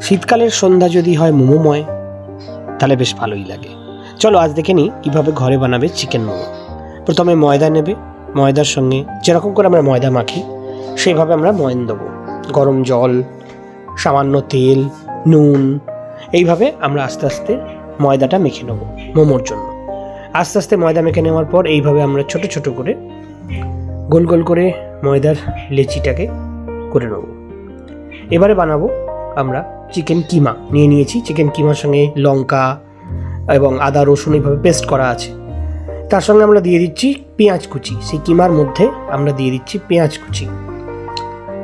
শীতকালের সন্ধ্যা যদি হয় মোমোময়, তাহলে বেশ ভালোই লাগে। চলো আজ দেখে নিই কীভাবে ঘরে বানাবে চিকেন মোমো। প্রথমে ময়দা নেবে, ময়দার সঙ্গে যেরকম করে আমরা ময়দা মাখি সেইভাবে আমরা ময়ন দেবো। গরম জল, সামান্য তেল, নুন, এইভাবে আমরা আস্তে আস্তে ময়দাটা মেখে নেব মোমোর জন্য। আস্তে আস্তে ময়দা মেখে নেওয়ার পর এইভাবে আমরা ছোট ছোট করে গোল গোল করে ময়দার লেচিটাকে করে নেব। এবারে বানাবো আমরা চিকেন কিমা নিয়ে নিয়েছি। চিকেন কিমার সঙ্গে লঙ্কা এবং আদা, রসুন এইভাবে পেস্ট করা আছে। তার সঙ্গে আমরা দিয়ে দিচ্ছি পেঁয়াজ কুচি। সেই কিমার মধ্যে আমরা দিয়ে দিচ্ছি পেঁয়াজ কুচি।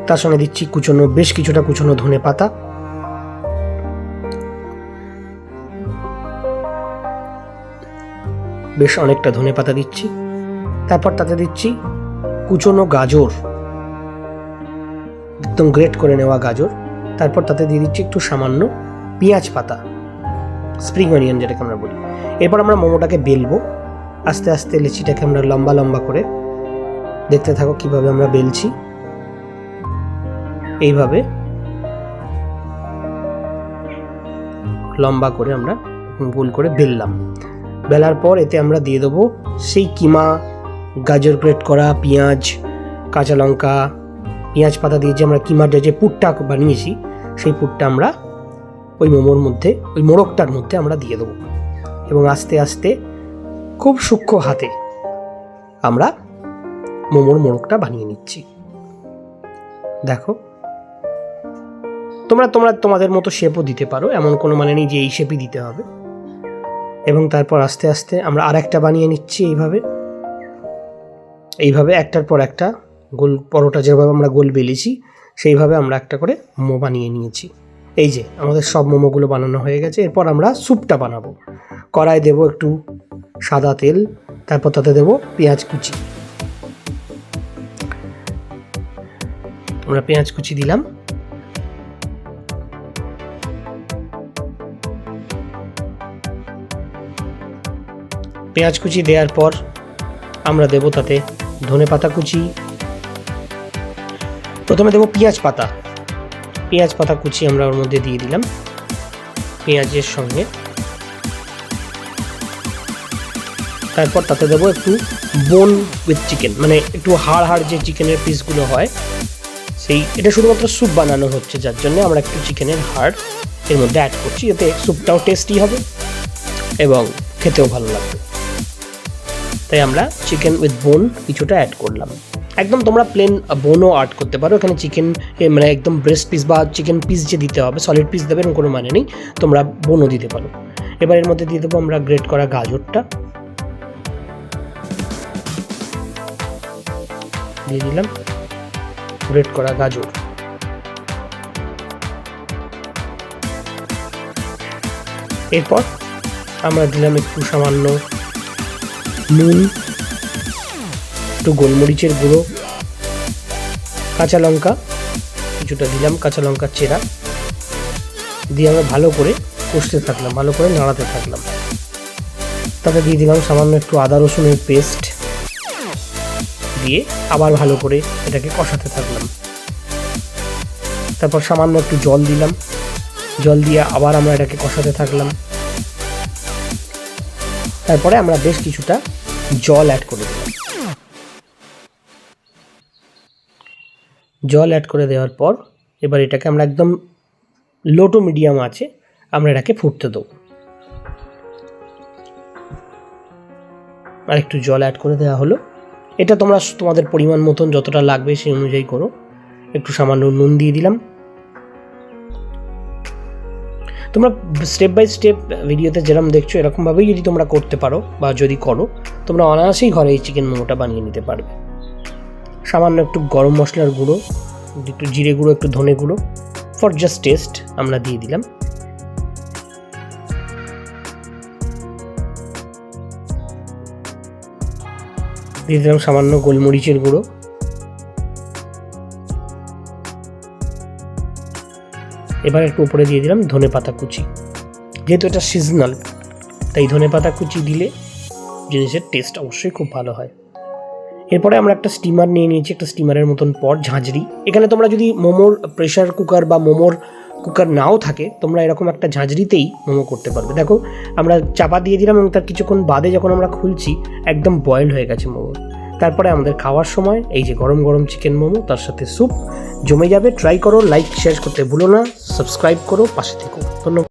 তার সঙ্গে দিচ্ছি কুচনো, বেশ কিছুটা কুচনো ধনে পাতা। বেশ অনেকটা ধনে পাতা দিচ্ছি। তারপর তাতে দিচ্ছি কুচনো গাজর। একদম গ্রেট করে নেওয়া গাজর। তারপর তাতে দিয়ে দিচ্ছি একটু সামান্য পেঁয়াজ পাতা স্প্রিং অনিয়ন যেটাকে আমরা বলি। এরপর আমরা মোমোটাকে বেলবো। আস্তে আস্তে লিচিটাকে আমরা লম্বা লম্বা করে দেখতে থাকো কীভাবে আমরা বেলছি। এইভাবে লম্বা করে আমরা গোল করে বেললাম। বেলার পর এতে আমরা দিয়ে দেবো সেই কিমা, গাজর গ্রেট করা, পেঁয়াজ, কাঁচা লঙ্কা, পেঁয়াজ পাতা দিয়ে যে আমরা কিমার যে পুরটা বানিয়েছি সেই পুরটা আমরা ওই মোমোর মধ্যে, ওই মোড়কটার মধ্যে আমরা দিয়ে দেবো। এবং আস্তে আস্তে খুব সূক্ষ্ম হাতে আমরা মোমোর মোড়কটা বানিয়ে নিচ্ছি। দেখো। তোমরা তোমরা তোমাদের মতো শেপও দিতে পারো, এমন কোনো মানে নেই যে এই শেপই দিতে হবে। এবং তারপর আস্তে আস্তে আমরা আর একটা বানিয়ে নিচ্ছি এইভাবে। এইভাবে একটার পর একটা গোল, পরোটা যেভাবে আমরা গোল বেলেছি সেইভাবে আমরা একটা করে মোমো বানিয়ে নিয়েছি। এই যে, আমাদের সব মোমোগুলো বানানো হয়ে গেছে। এরপর আমরা স্যুপটা বানাবো। কড়াই দেবো একটু সাদা তেল, তারপর তাতে দেবো পেঁয়াজ কুচি। আমরা পেঁয়াজ কুচি দিলাম। পেঁয়াজ কুচি দেওয়ার পর আমরা দেবো তাতে ধনে পাতা কুচি প্রথমে দেবো পেঁয়াজ পাতা। পেঁয়াজ পাতা কুচি আমরা ওর মধ্যে দিয়ে দিলাম। পেঁয়াজের সঙ্গে। তারপর তাতে দেবো একটু বোন উইথ চিকেন মানে একটু হাড় হাড় যে চিকেনের পিসগুলো হয়, সেই, এটা শুধুমাত্র স্যুপ বানানো হচ্ছে, যার জন্য আমরা একটু চিকেনের হাড় এর মধ্যে অ্যাড করছি, এতে স্যুপটাও টেস্টি হবে এবং খেতেও ভালো লাগবে। তাই আমরা চিকেন উইথ বোন কিছুটা অ্যাড করলাম। একদম তোমরা প্লেন বোনও অ্যাড করতে পারো। এখানে চিকেন মানে একদম ব্রেস্ট পিস বা চিকেন পিস যে দিতে হবে সলিড পিস দেবে এরকম কোনো মানে নেই। তোমরা বোনও দিতে পারো। এবার এর মধ্যে দিয়ে দেবো আমরা গ্রেট করা গাজরটা। দিয়ে দিলাম গ্রেট করা গাজর। এরপর আমরা দিলাম একটু সামান্য নুন। একটু গোলমরিচের গুঁড়ো, কাঁচা লঙ্কা, কিছুটা দিলাম কাঁচা লঙ্কার চেরা, দিয়ে আমরা ভালো করে কষতে থাকলাম, ভালো করে নাড়াতে থাকলাম। তাতে দিয়ে দিলাম সামান্য একটু আদা রসুনের পেস্ট, দিয়ে আবার ভালো করে এটাকে কষাতে থাকলাম। তারপর সামান্য একটু জল দিলাম, জল দিয়ে আবার আমরা এটাকে কষাতে থাকলাম। তারপরে আমরা বেশ কিছুটা জল অ্যাড করে দিলাম। জল অ্যাড করে দেওয়ার পর এবার এটাকে আমরা একদম লো টু মিডিয়াম আছে, আমরা এটাকে ফুটতে দেবো। আর একটু জল অ্যাড করে দেওয়া হলো। এটা তোমরা তোমাদের পরিমাণ মতন যতটা লাগবে সেই অনুযায়ী করো। একটু সামান্য নুন দিয়ে দিলাম। তোমরা স্টেপ বাই স্টেপ ভিডিওতে যেরকম দেখছ, এরকমভাবেই যদি তোমরা করতে পারো বা যদি করো, তোমরা অনায়াসেই ঘরে এই চিকেন মোমোটা বানিয়ে নিতে পারবে। সামান্য একটু গরম মশলার গুঁড়ো, একটু জিরে গুঁড়ো, একটু ধনে গুঁড়ো ফর জাস্ট টেস্ট আমরা দিয়ে দিলাম। দিয়ে দিলাম সামান্য গোলমরিচের গুঁড়ো। এবার একটু উপরে দিয়ে দিলাম ধনে পাতা কুচি। যেহেতু এটা সিজনাল তাই ধনে পাতা কুচি দিলে জিনিসের টেস্ট অবশ্যই খুব ভালো হয়। এরপরে আমরা একটা স্টিমার নিয়ে নিয়েছি, একটা স্টিমারের মতন পর ঝাঁঝরি। এখানে তোমরা যদি মোমোর প্রেশার কুকার বা মোমোর কুকার নাও থাকে, তোমরা এরকম একটা ঝাঁঝরিতেই মোমো করতে পারবে। দেখো, আমরা চাপা দিয়ে দিলাম এবং তার কিছুক্ষণ বাদে যখন আমরা খুলছি, একদম বয়েল হয়ে গেছে মোমো। তারপরে আমাদের খাওয়ার সময়, এই যে গরম গরম চিকেন মোমো, তার সাথে স্যুপ জমে যাবে ট্রাই করো লাইক শেয়ার করতে ভুলো না সাবস্ক্রাইব করো, পাশে থেকো। ধন্যবাদ।